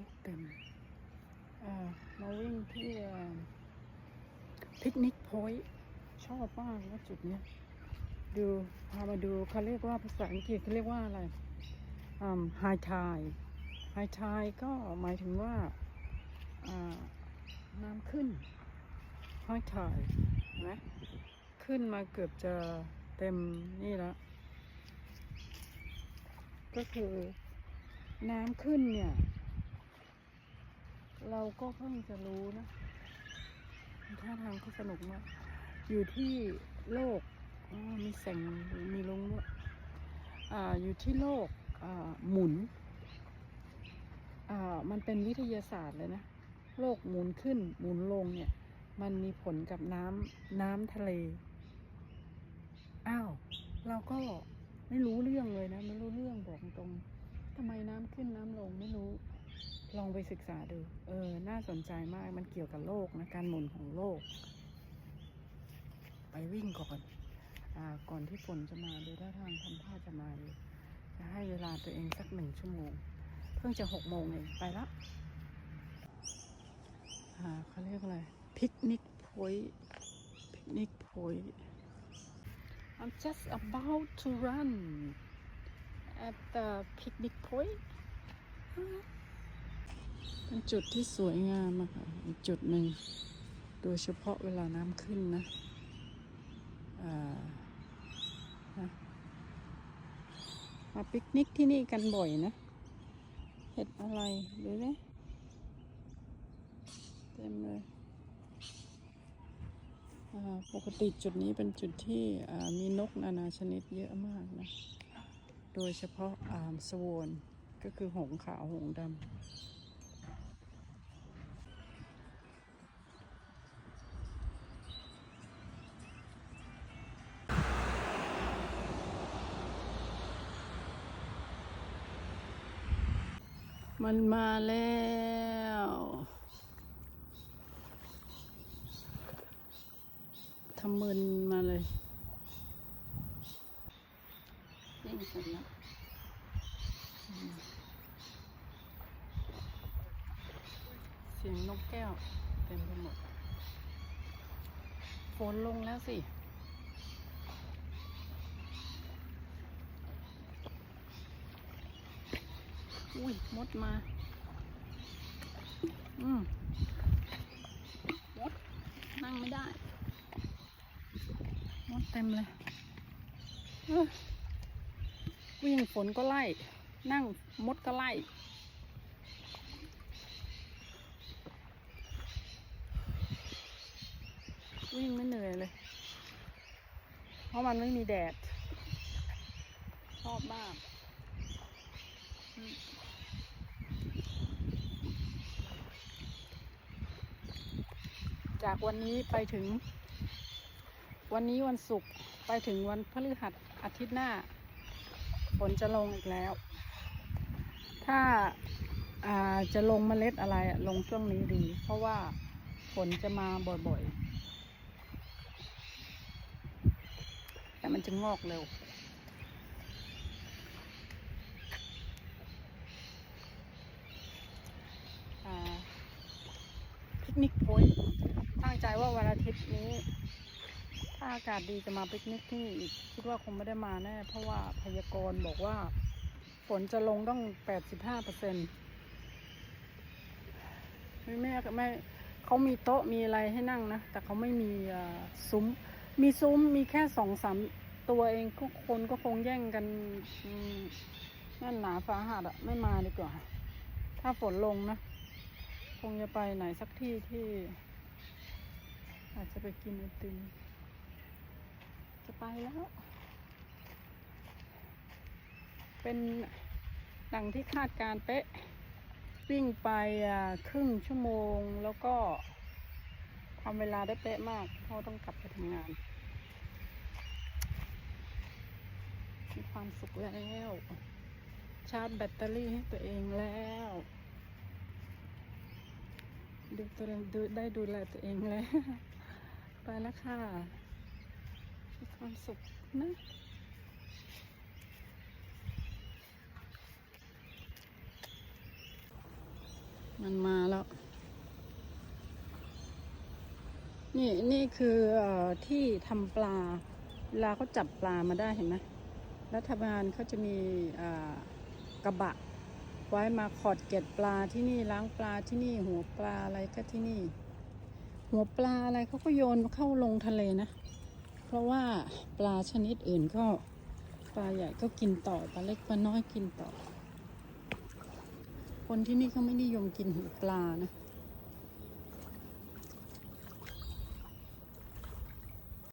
นกเต็มมาวิ่งที่พิกนิกพอยชอบมากว่าจุดนี้ดูพามาดูเขาเรียกว่าภาษาอังกฤษเขาเรียกว่าอะไรไฮทายไฮทายก็หมายถึงว่าอ่าน้ำขึ้นไฮทายนะขึ้นมาเกือบจะเต็มนี่แล้วก็คือน้ำขึ้นเนี่ย เราก็เพิ่งจะรู้นะท่าทางเขาสนุกมาก อยู่ที่โลกมีแสงมีลงด้วยอยู่ที่โลกหมุน มันเป็นวิทยาศาสตร์เลยนะ โลกหมุนขึ้นหมุนลงเนี่ย มันมีผลกับน้ำน้ำทะเล อ้าว เราก็ไม่รู้เรื่องเลยนะ ไม่รู้เรื่องบอกตรงทำไมน้ำขึ้นน้ำลงไม่รู้ ลองไปศึกษาดู เออ น่าสนใจมาก มันเกี่ยวกับโลกนะ การหมุนของโลก ไปวิ่งก่อน อ่า ก่อนที่ฝนจะมาดูท่าทางทำท่าจะมาเลยจะให้เวลาตัวเองสักหนึ่งชั่วโมง เพิ่งจะหกโมงเอง ไปละ อ่าเขาเรียกอะไร พิกนิกพอยพิกนิกพอย I'm just about to run at the picnic point เป็นจุดที่สวยงามอะค่ะอีกจุดหนึ่ง โดยเฉพาะเวลาน้ำขึ้นนะมาปิกนิกที่นี่กันบ่อยนะเห็ดอะไรดูเนี่ยเต็มเลยปกติจุดนี้เป็นจุดที่มีนกนานาชนิดเยอะมากนะ โดยเฉพาะอ่าสวอนก็คือหงขาวหงดำ มันมาแล้ว ทำมึนมาเลยเล่นกันแล้วเสียงนกแก้ว เต็มไปหมด ฝนลงแล้วสิ อุ้ยมดมา อืมมด นั่งไม่ได้ มดเต็มเลยวิ่งฝนก็ไล่ นั่งมดก็ไล่วิ่งไม่เหนื่อยเลย เพราะมันไม่มีแดด ชอบมาก จากวันนี้ไปถึง วันนี้วันศุกร์ไปถึงวันพฤหัสอาทิตย์หน้าฝนจะลงอีกแล้ว ถ้าาจะลงเมล็ดอะไรลงช่วงนี้ดี เพราะว่าฝนจะมาบ่อยๆ แต่มันจะงอกเร็ว อ่า พิกนิกพอยตั้งใจว่าวันอาทิตย์นี้ ถ้าอากาศดีจะมาปิกนิกที่อีกคิดว่าคงไม่ได้มาแน่เพราะว่าพยากรณ์บอกว่า ฝนจะลงต้องแปดสิบห้าเปอร์เซ็นต์ไม่แม่ไม่เขามีโต๊ะมีอะไรให้นั่งนะ แต่เขาไม่มีซุ้ม มีซุ้มมีแค่สองสามตัวเองก็คนก็คงแย่งกันนั่นหนาฟ้าหัดอะไม่มาดีกว่า ถ้าฝนลงนะ คงจะไปไหนสักที่ที่ อาจจะไปกินไอติมจะไปแล้ว เป็นดังที่คาดการณ์เป๊ะ วิ่งไปครึ่งชั่วโมงแล้วก็ทำเวลาได้เป๊ะมากเพราะต้องกลับไปทำงาน มีความสุขแล้ว ชาร์จแบตเตอรี่ให้ตัวเองแล้ว ดูตัวเองดูได้ดูแลตัวเองแล้ว ไปแล้วค่ะมีความสุขนะมันมาแล้ว นี่นี่คืออที่ทำปลา เวลาเขาจับปลามาได้เห็นไหมรัฐบาลเขาจะมีกระบะ ไว้มาขอดเกล็ดปลาที่นี่ล้างปลาที่นี่ หัวปลาอะไรก็ที่นี่ หัวปลาอะไรเขาก็โยนเข้าลงทะเลนะ เพราะว่าปลาชนิดอื่นก็ปลาใหญ่ก็กินต่อปลาเล็กปลาน้อยกินต่อ คนที่นี่เขาไม่นิยมกินหัวปลานะ